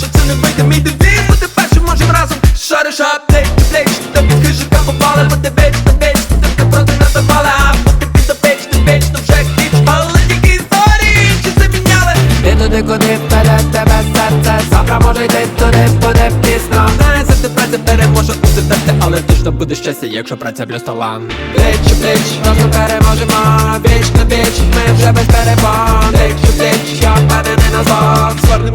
що це не вийде мій девіз. Бути першим можем разом. Шариш аптеч, плеч Тобі хижика попали, бо ти веч, ти веч Ти проти нас запали, а печ, ти веч, то вже хіч Але тільки історії, чи це міняли? Ти туди, куди веде тебе серце. Завтра може йти туди, буде пізно. Знає, завжди праця переможе у серце Але точно буде щастя, якщо праця плюс талант Плеч, плеч, Разом переможемо, віч на віч Ми вже без перебон плеч, плеч Я впевнений на Звернемо